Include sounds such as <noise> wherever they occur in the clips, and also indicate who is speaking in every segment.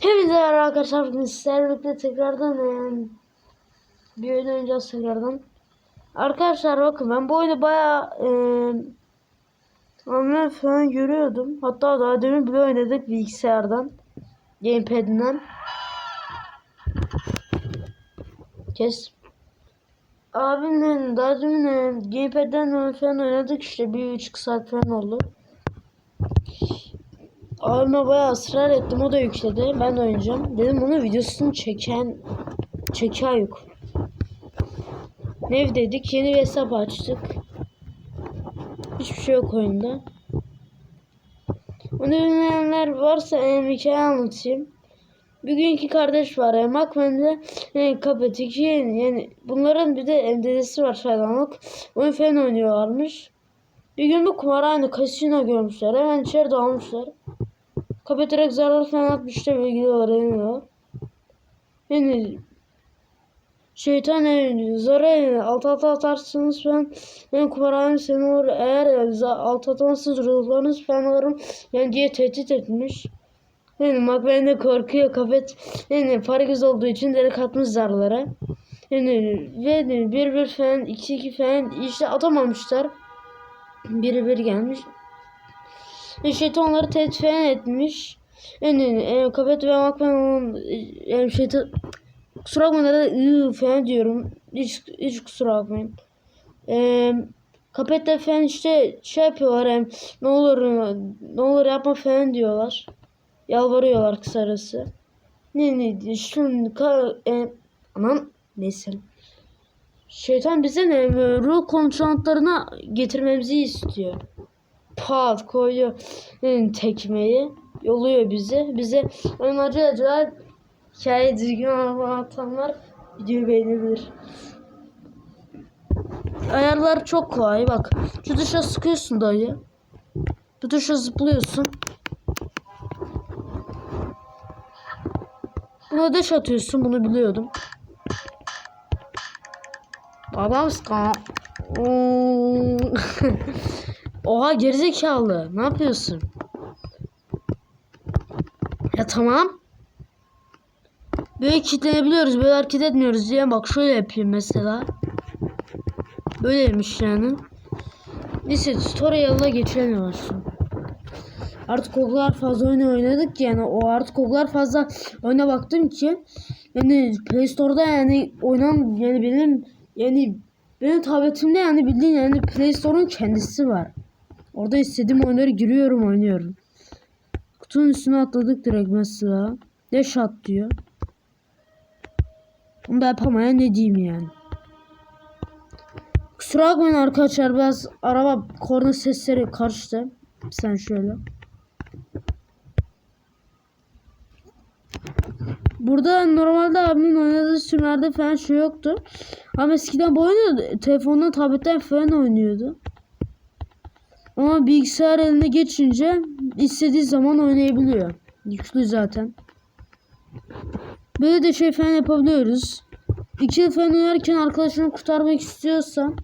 Speaker 1: Hepinize merhaba arkadaşlar. Bugün sizlerle tekrardan eee, bir oyun oynayacağız tekrardan. Arkadaşlar bakın ben bu oyunu bayağı eee anlar falan görüyordum. Hatta daha demin bile oynadık bilgisayardan. Gamepad'den. Kes. Abimle daha demin Gamepad'den falan oynadık işte bir üç saat falan oldu. Abime bayağı ısrar ettim o da yükledi. Ben de oynayacağım. Dedim onun videosunu çeken çeken yok. Ne dedik? Yeni bir hesap açtık. Hiçbir şey yok oyunda. Onu bilmeyenler varsa en hikaye anlatayım. Bugünkü kardeş var. Yani Makmen'de yani Kapet 2 yani bunların bir de MDD'si var Şaydanlık. Oyun falan oynuyorlarmış. Bir gün bu kumarhane kasino görmüşler. Hemen içeri dalmışlar. Kapı direkt zarar falan atmıştı bilgiler emiyor. Yani şeytan evini zara evini alt alta atarsınız falan yani kumarhane seni olur eğer yani alt atamazsınız ruhlarınız falan alırım yani diye tehdit etmiş. Yani ben de korkuyor kafet yani para göz olduğu için direkt atmış zarlara. Yani ve bir bir falan iki iki falan işte atamamışlar. Biri bir gelmiş. E, şeytanları tehdit falan etmiş. Yani e, Kapet ve Makman'ın yani şeytan kusura bakmayın da ıı falan diyorum. Hiç, hiç kusura bakmayın. E, Kapet'te falan işte şey yapıyorlar hem ne olur ne olur yapma falan diyorlar. Yalvarıyorlar kısarası. Ne ne şu ka, e, aman neyse. Şeytan bize ruh kontrolantlarına getirmemizi istiyor pat koyuyor yani tekmeyi yoluyor bizi. Bize acı acılar hikaye düzgün anlatanlar videoyu beğenebilir. Ayarlar çok kolay bak. Şu tuşa sıkıyorsun dayı. Bu tuşa zıplıyorsun. Buna deş atıyorsun bunu biliyordum. Babam ska. <laughs> Oha gerizekalı. Ne yapıyorsun? Ya tamam. Böyle kilitlenebiliyoruz. Böyle hareket etmiyoruz diye bak şöyle yapayım mesela. Böyleymiş yani. Neyse tutorial'a geçelim yavaştan. Artık o fazla oyunu oynadık yani o artık o fazla oyuna baktım ki yani Play Store'da yani oynan yani benim yani benim tabletimde yani bildiğin yani Play Store'un kendisi var. Orada istediğim oyunları giriyorum oynuyorum. Kutunun üstüne atladık direkt mesela. Dash at diyor. Bunu da yapamayan ne diyeyim yani. Kusura bakmayın arkadaşlar biraz araba korna sesleri karıştı. Sen şöyle. Burada normalde abimin oynadığı sürümlerde falan şey yoktu. Ama eskiden bu oyunu telefondan tabletten falan oynuyordu. Ama bilgisayar eline geçince istediği zaman oynayabiliyor. Yüklü zaten. Böyle de şey falan yapabiliyoruz. İki yıl falan oynarken arkadaşını kurtarmak istiyorsan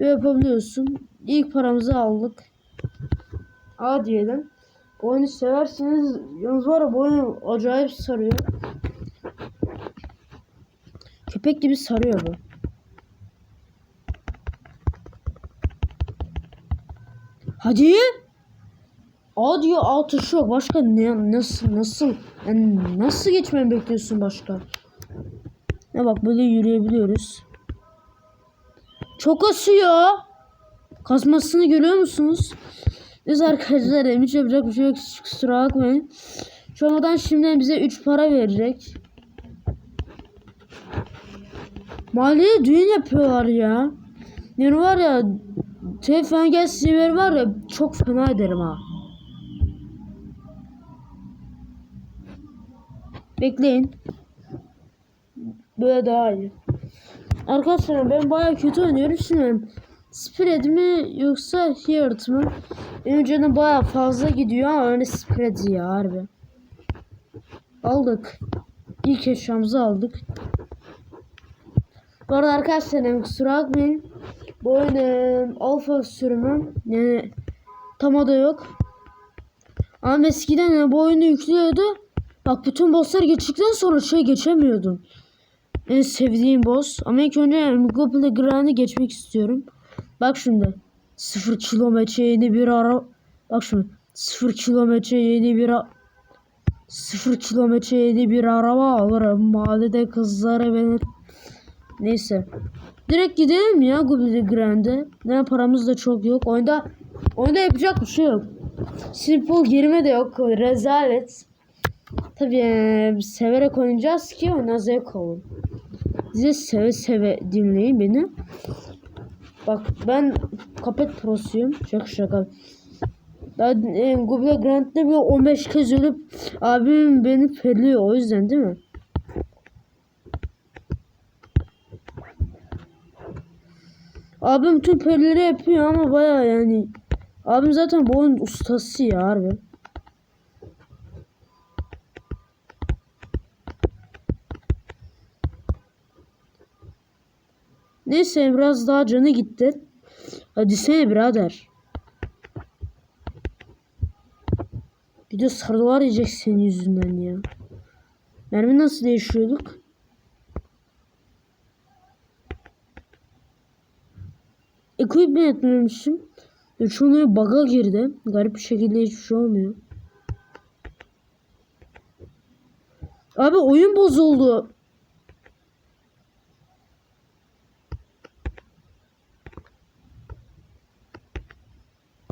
Speaker 1: yapabiliyorsun. İlk paramızı aldık. A diyelim. Oyunu seversiniz. Yalnız var ya bu oyun acayip sarıyor. Köpek gibi sarıyor bu. Hadi. A diyor A tuşu yok. Başka ne nasıl nasıl yani nasıl geçmemi bekliyorsun başka? Ne bak böyle yürüyebiliyoruz. Çok asıyor. Kasmasını görüyor musunuz? Biz arkadaşlar hiç yapacak bir şey yok. Kusura bakmayın. Şu anadan şimdi bize 3 para verecek. Maliye düğün yapıyorlar ya. Yani var ya Gel sinir var ya çok fena ederim ha. Bekleyin. Böyle daha iyi. Arkadaşlar ben baya kötü oynuyorum şimdi. Spread mi yoksa Heart mı? Benim canım baya fazla gidiyor ama öyle spread ya harbi. Aldık. İlk eşyamızı aldık. Bu arada arkadaşlar kusura bakmayın. Bu oyun e, alfa sürümü yani tam adı yok. Ama eskiden e, bu oyunu yüklüyordu. Bak bütün bosslar geçtikten sonra şey geçemiyordum. En sevdiğim boss. Ama ilk önce Google Grand'ı geçmek istiyorum. Bak şimdi. Sıfır kilometre yeni bir ara... Bak şimdi. Sıfır kilometre yeni bir a... Sıfır kilometre yeni bir araba alırım. Mahallede kızlara benim. Neyse. Direkt gidelim ya Google Grand'e. Ne paramız da çok yok. Oyunda oyunda yapacak bir şey yok. Simple girme de yok. Rezalet. Tabii eee, severek oynayacağız ki oyuna zevk alın. Size seve seve dinleyin beni. Bak ben Kapet Pro'suyum. Şaka şaka. Ben e, Google Grand'de bir 15 kez ölüp abim beni ferliyor o yüzden değil mi? Abim tüm perileri yapıyor ama baya yani. Abim zaten bu oyunun ustası ya harbi. Neyse biraz daha canı gitti. Hadi sene birader. Bir de sarılar yiyecek senin yüzünden ya. Mermi nasıl değişiyorduk? Equipment etmemişim. Ve çoğunluğu bug'a girdi. Garip bir şekilde hiçbir şey olmuyor. Abi oyun bozuldu.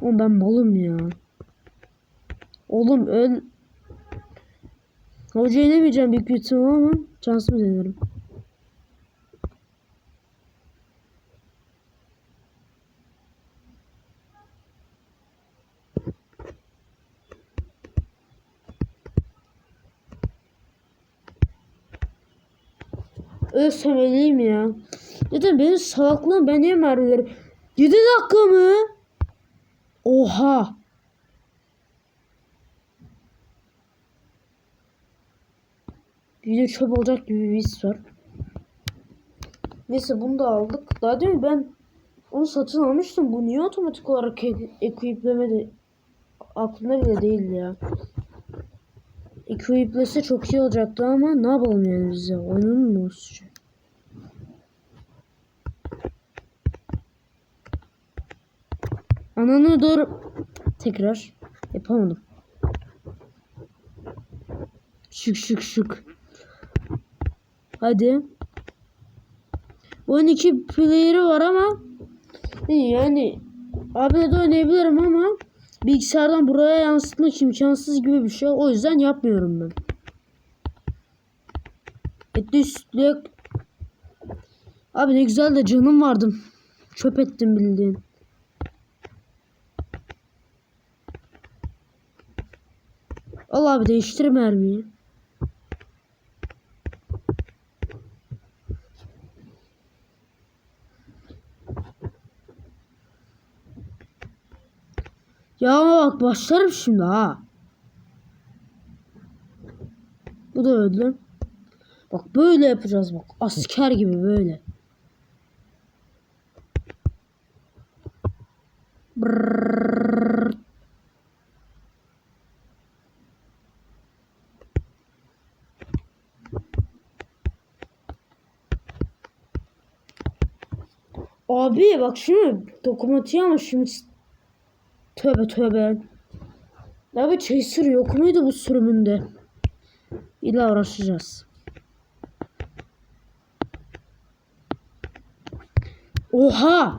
Speaker 1: Oğlum ben malım ya. Oğlum öl... Hocayı demeyeceğim büyük bir ihtimal ama şansımı denerim. Ölsemeliyim ya. Zaten benim salaklığım ben niye mermileri... 7 dakika mı? Oha. Video çöp olacak gibi bir his var. Neyse bunu da aldık. Daha değil mi ben onu satın almıştım. Bu niye otomatik olarak ek- equiplemedi? Aklımda bile değildi ya. Equiplese çok iyi olacaktı ama ne yapalım yani bize? Oyunun mu suçu? Ananı doğru tekrar yapamadım. Şık şık şık. Hadi. Oyun iki player'ı var ama yani abone de oynayabilirim ama bilgisayardan buraya yansıtmak imkansız gibi bir şey. O yüzden yapmıyorum ben. Etli üstlük. Abi ne güzel de canım vardı. Çöp ettim bildiğin. Al abi değiştir mermiyi. Ya bak başlarım şimdi ha. Bu da öldü. Bak böyle yapacağız bak. Asker gibi böyle. Brrrr. Abi bak şimdi dokumatiği ama şimdi tövbe tövbe. Abi Chaser yok muydu bu sürümünde? İlla uğraşacağız. Oha!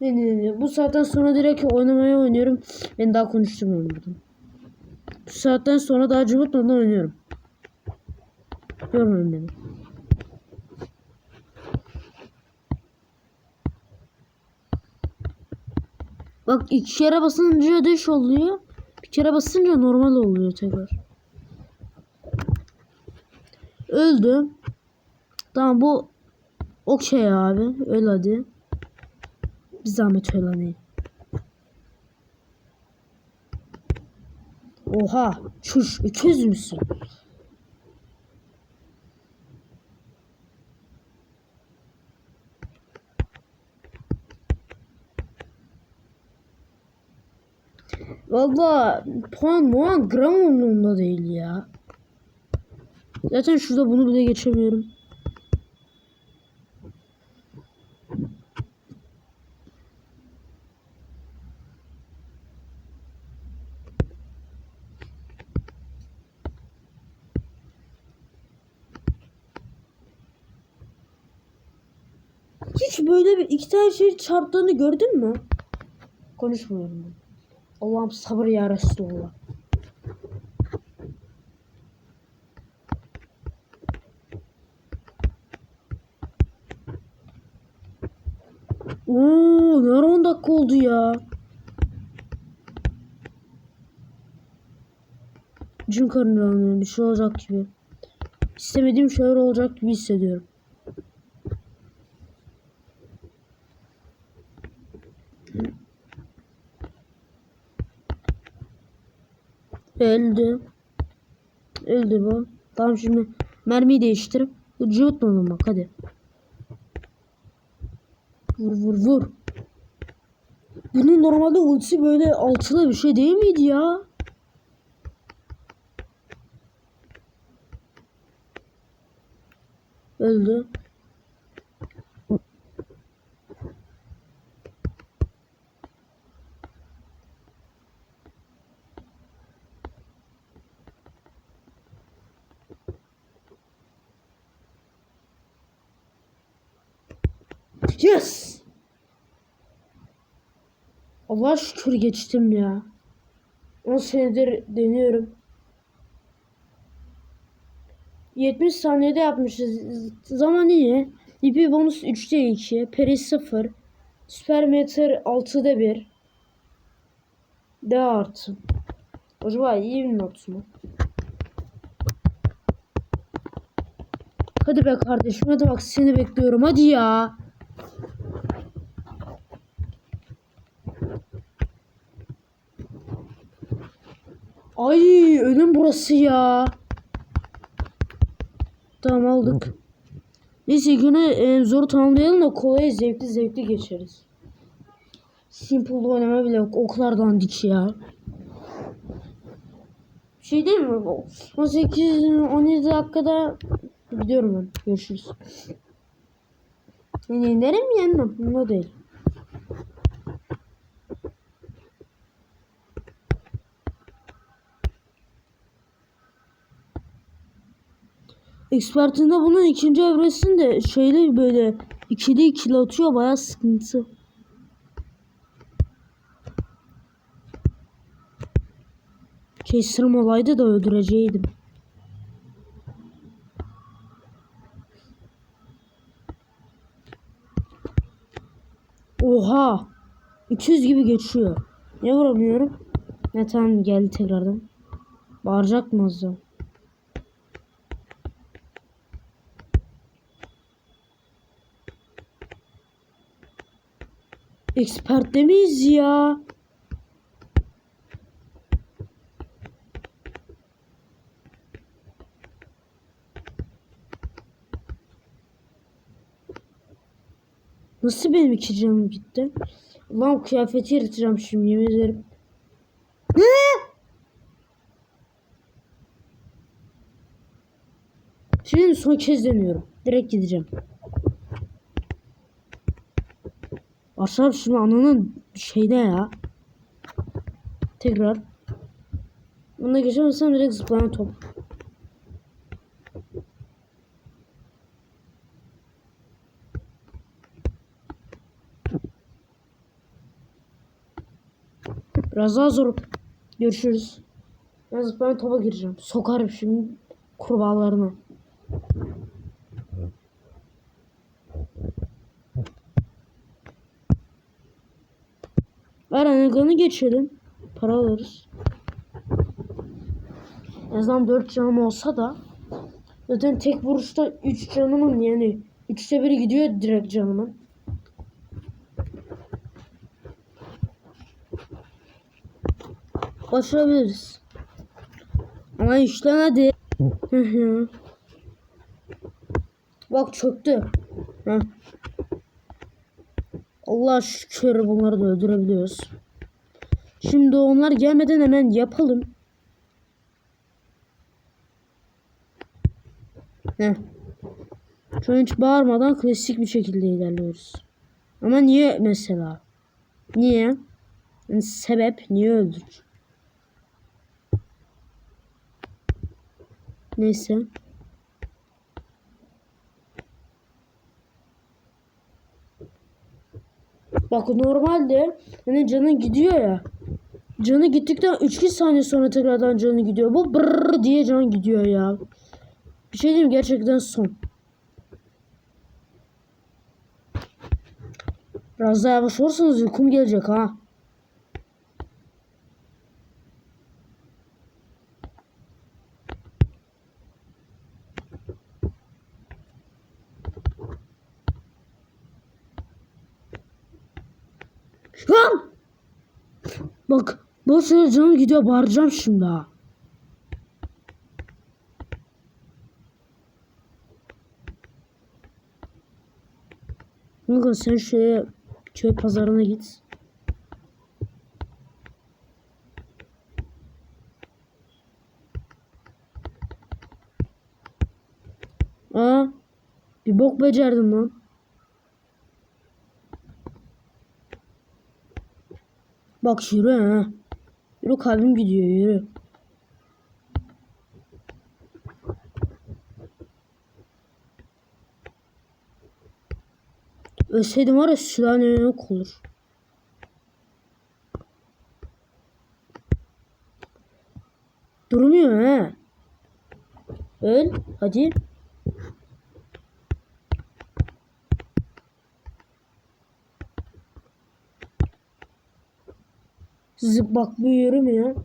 Speaker 1: Ne ne ne bu saatten sonra direkt oynamaya oynuyorum. Ben daha konuşturmuyorum burada. Bu saatten sonra daha cıvıtmadan oynuyorum. Yormayın beni. Bak iki kere basınca düş oluyor. Bir kere basınca normal oluyor tekrar. Öldü. Tamam bu okey abi. Öl hadi. Bir zahmet öl hani. Oha. Çuş. Öküz müsün? Valla puan muan gram umurumda değil ya. Zaten şurada bunu bile geçemiyorum. Hiç böyle bir iki tane şey çarptığını gördün mü? Konuşmuyorum ben. Allah'ım sabır ya Resulallah. Oo, ne ara 10 dakika oldu ya. Cin karnı ağrıyor, bir şey olacak gibi. İstemediğim şeyler olacak gibi hissediyorum. Öldü. Öldü bu. Tamam şimdi mermiyi değiştirip cıvıtmadım bak hadi. Vur vur vur. Bunun normalde ultisi böyle altılı bir şey değil miydi ya? Öldü. Yes! Allah şükür geçtim ya. 10 senedir deniyorum. 70 saniyede yapmışız. Zaman iyi. IP bonus 3'te 2. Peri 0. Süper meter 6'da 1. D artı. Acaba iyi bir not mu? Hadi be kardeşim hadi bak seni bekliyorum hadi ya. Ay ölüm burası ya. Tamam aldık. Neyse günü e, zoru tamamlayalım da kolay zevkli zevkli geçeriz. Simple'da oynama bile yok. O kadar dandik ya. Şey değil mi? 18-17 dakikada gidiyorum ben. Görüşürüz. Yenerim mi yenmem? Bunda değil. Expert'inde bunun ikinci evresinde şeyle böyle ikili ikili atıyor bayağı sıkıntı. Keserim olaydı da öldüreceğiydim. Oha! 200 gibi geçiyor. Ne vuramıyorum? Ne tamam geldi tekrardan. Bağıracak mı az daha? Expert miyiz ya? Nasıl benim iki canım gitti? Lan kıyafeti yırtacağım şimdi yemin ederim. Ne? Şimdi son kez deniyorum. Direkt gideceğim. Aşağı şimdi ananın şeyde ya. Tekrar. Buna geçemezsem direkt zıplayan top. Biraz daha zor. Görüşürüz. Ben zıplayan topa gireceğim. Sokarım şimdi kurbağalarına. Ver anaganı geçelim. Para alırız. En azından 4 canım olsa da zaten tek vuruşta 3 canımın yani 3'te biri gidiyor direkt canımın. Başarabiliriz. Ama işlen hadi. Bak çöktü. Heh. Allah şükür bunları da öldürebiliyoruz. Şimdi onlar gelmeden hemen yapalım. Heh. Şu hiç bağırmadan klasik bir şekilde ilerliyoruz. Ama niye mesela? Niye? Yani sebep niye öldük? Neyse. Bak normalde hani canın gidiyor ya. Canı gittikten 3-2 saniye sonra tekrardan canı gidiyor. Bu brrr diye can gidiyor ya. Bir şey diyeyim gerçekten son. Biraz daha yavaş olursanız uykum gelecek ha. Lan! Bak boş yere canım gidiyor bağıracağım şimdi ha. Kanka sen şeye köy pazarına git. Aa, bir bok becerdim lan. Bak yürü ha. Yürü kalbim gidiyor yürü. Ölseydim var ya silahın yok olur. Durmuyor ha. Öl hadi. Zıp bak bu yürümüyor.